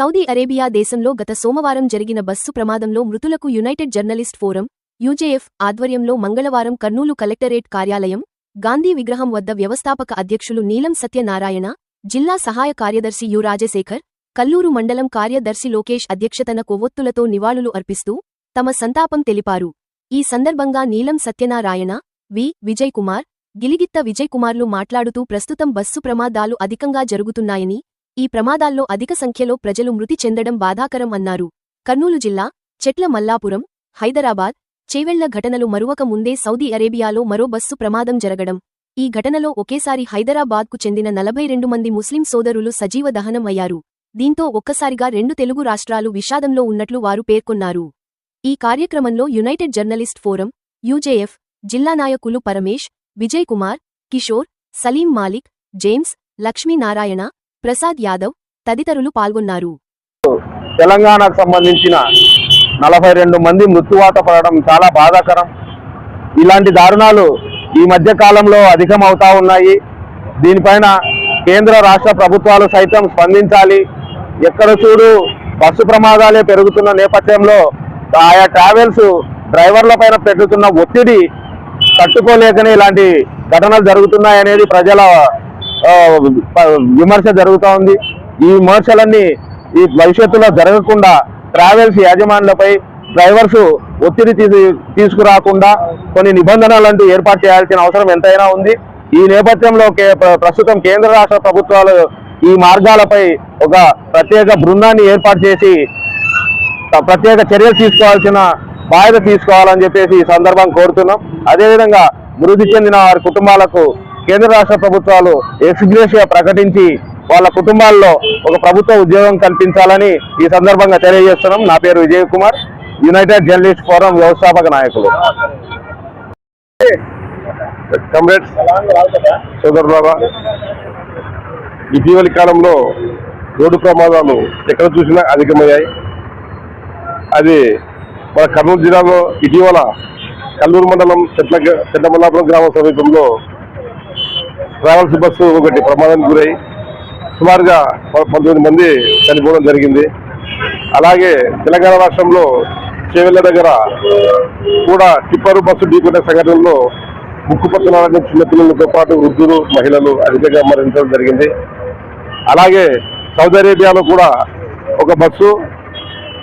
Saudi Arabia దేశంలో గత సోమవారం జరిగిన బస్సు ప్రమాదంలో మృతులకు యునైటెడ్ జర్నలిస్ట్ ఫోరం యూజేఎఫ్ ఆధ్వర్యంలో మంగళవారం కర్నూలు కలెక్టరేట్ కార్యాలయం గాంధీ విగ్రహం వద్ద వ్యవస్థాపక అధ్యక్షులు నీలం సత్యనారాయణ జిల్లా సహాయ కార్యదర్శి యు రాజశేఖర్ కల్లూరు మండలం కార్యదర్శి లోకేష్ అధ్యక్షతన కొవ్వొత్తులతో నివాళులు అర్పిస్తూ తమ సంతాపం తెలిపారు. ఈ సందర్భంగా నీలం సత్యనారాయణ వి. విజయ్ కుమార్ గిలిగిత్త విజయ్ కుమార్లు మాట్లాడుతూ ప్రస్తుతం బస్సు ప్రమాదాలు అధికంగా జరుగుతున్నాయని ఈ ప్రమాదాల్లో అధిక సంఖ్యలో ప్రజలు మృతి చెందడం బాధాకరం అన్నారు. కర్నూలు జిల్లా చెట్ల మల్లాపురం హైదరాబాద్ చేవెళ్ళ ఘటనలు మరువక ముందే సౌదీ అరేబియాలో మరో బస్సు ప్రమాదం జరగడం. ఈ ఘటనలో ఒకేసారి హైదరాబాద్కు చెందిన నలభై రెండు మంది ముస్లిం సోదరులు సజీవ దహనం అయ్యారు. దీంతో ఒక్కసారిగా రెండు తెలుగు రాష్ట్రాలు విషాదంలో ఉన్నట్లు వారు పేర్కొన్నారు. ఈ కార్యక్రమంలో యునైటెడ్ జర్నలిస్ట్ ఫోరం యూజేఎఫ్ జిల్లా నాయకులు పరమేష్ విజయ్ కుమార్ కిషోర్ సలీం మాలిక్ జేమ్స్ లక్ష్మీనారాయణ ప్రసాద్ యాదవ్ తదితరులు పాల్గొన్నారు. తెలంగాణకు సంబంధించిన నలభై రెండు మంది మృత్యువాత పడడం చాలా బాధాకరం. ఇలాంటి దారుణాలు ఈ మధ్య కాలంలో అధికం అవుతా ఉన్నాయి. దీనిపైన కేంద్ర రాష్ట్ర ప్రభుత్వాలు సైతం స్పందించాలి. ఎక్కడ చూడు బస్సు ప్రమాదాలే పెరుగుతున్న నేపథ్యంలో ఆయా ట్రావెల్స్ డ్రైవర్ల పైన పెరుగుతున్న ఒత్తిడి తట్టుకోలేకనే ఇలాంటి ఘటనలు జరుగుతున్నాయనేది ప్రజల విమర్శ జరుగుతూ ఉంది. ఈ విమర్శలన్నీ ఈ భవిష్యత్తులో జరగకుండా ట్రావెల్స్ యాజమాన్లపై డ్రైవర్స్ ఒత్తిడి తీసు- తీసుకురాకుండా కొన్ని నిబంధనలంటూ ఏర్పాటు చేయాల్సిన అవసరం ఎంతైనా ఉంది. ఈ నేపథ్యంలో కే- ప్రస్తుతం కేంద్ర రాష్ట్ర ప్రభుత్వాలు ఈ మార్గాలపై ఒక ప్రత్యేక బృందాన్ని ఏర్పాటు చేసి త- ప్రత్యేక చర్యలు తీసుకోవాల్సిన బాధ్యత తీసుకోవాలని చెప్పేసి ఈ సందర్భం కోరుతున్నాం. అదేవిధంగా మృతి చెందిన వారి కుటుంబాలకు కేంద్ర రాష్ట్ర ప్రభుత్వాలు ఎక్స్గ్రేషియా ప్రకటించి వాళ్ళ కుటుంబాల్లో ఒక ప్రభుత్వ ఉద్యోగం కల్పించాలని ఈ సందర్భంగా తెలియజేస్తున్నాం. నా పేరు Vijay Kumar. United journalist forum వ్యవస్థాపక నాయకులు. కమ్రేడ్స్ సోదరులారా ఇటీవలి కాలంలో రోడ్డు ప్రమాదాలు ఎక్కడ చూసినా అధికమయ్యాయి. అది మన కర్నూలు జిల్లాలో ఇటీవల కల్లూరు మండలం చెట్ల చెట్లమల్లాపురం గ్రామ సమీపంలో ట్రావెల్స్ బస్సు ఒకటి ప్రమాదానికి గురై సుమారుగా పంతొమ్మిది మంది చనిపోవడం జరిగింది. అలాగే తెలంగాణ రాష్ట్రంలో చేవెళ్ళ దగ్గర కూడా టిప్పరు బస్సు ఢీకొనే సంఘటనలో ముక్కు పత్రాలని చిన్నపిల్లలతో పాటు వృద్ధులు మహిళలు అధికంగా మరణించడం జరిగింది. అలాగే సౌదీ అరేబియాలో కూడా ఒక బస్సు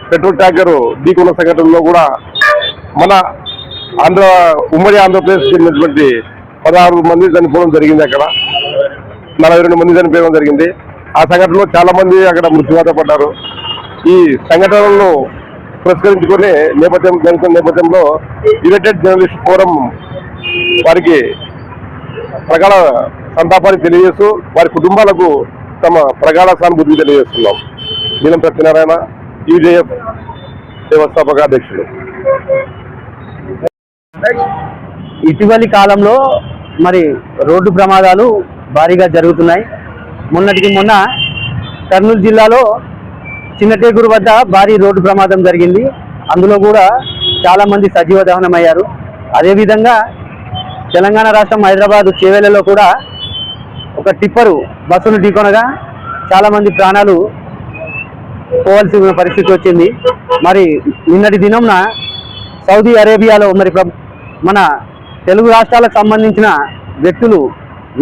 పెట్రోల్ ట్యాంకర్ ఢీకొన్న సంఘటనలో కూడా మన ఆంధ్ర ఉమ్మడి ఆంధ్రప్రదేశ్ చెందినటువంటి పదహారు మంది చనిపోవడం జరిగింది అక్కడ. నలభై రెండు మంది చనిపోవడం జరిగింది. ఆ సంఘటనలో చాలా మంది అక్కడ మృత్యువాత పడ్డారు. ఈ సంఘటనలను పురస్కరించుకునే నేపథ్యం జరుగుతున్న నేపథ్యంలో యునైటెడ్ జర్నలిస్ట్ ఫోరం వారికి ప్రగాఢ సంతాపాన్ని తెలియజేస్తూ వారి కుటుంబాలకు తమ ప్రగాఢ సానుభూతిని తెలియజేస్తున్నాం. నీలం సత్యనారాయణ యూజేఎఫ్ వ్యవస్థాపక అధ్యక్షుడు ఇటీవలి కాలంలో మరి రోడ్డు ప్రమాదాలు భారీగా జరుగుతున్నాయి. మొన్నటికి మొన్న కర్నూలు జిల్లాలో చిన్నటేగురు వద్ద భారీ రోడ్డు ప్రమాదం జరిగింది. అందులో కూడా చాలామంది సజీవ దహనం అయ్యారు అదేవిధంగా తెలంగాణ రాష్ట్రం హైదరాబాద్ చేవెళ్ళలో కూడా ఒక టిప్పరు బస్సును ఢీకొనగా చాలామంది ప్రాణాలు పోవాల్సి ఉన్న పరిస్థితి వచ్చింది. మరి నిన్నటి దినంన సౌదీ అరేబియాలో మరి మన తెలుగు రాష్ట్రాలకు సంబంధించిన వ్యక్తులు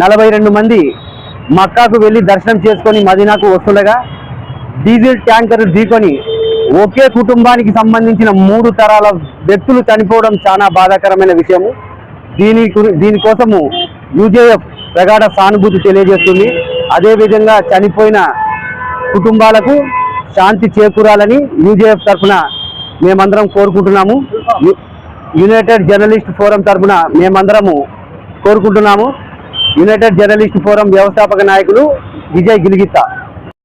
నలభై రెండు మంది మక్కాకు వెళ్ళి దర్శనం చేసుకొని మదీనాకు వస్తుండగా డీజిల్ ట్యాంకర్ ఢీకొని ఒకే కుటుంబానికి సంబంధించిన మూడు తరాల వ్యక్తులు చనిపోవడం చాలా బాధాకరమైన విషయము. దీని దీనికోసము యూజేఎఫ్ ప్రగాఢ సానుభూతి తెలియజేస్తుంది. అదేవిధంగా చనిపోయిన కుటుంబాలకు శాంతి చేకూరాలని యూజేఎఫ్ తరఫున మేమందరం కోరుకుంటున్నాము. యునైటెడ్ జర్నలిస్ట్ ఫోరం తరఫున మేమందరము కోరుకుంటున్నాము. యునైటెడ్ జర్నలిస్ట్ ఫోరం వ్యవస్థాపక నాయకులు విజయ్ గిలిగిత్త.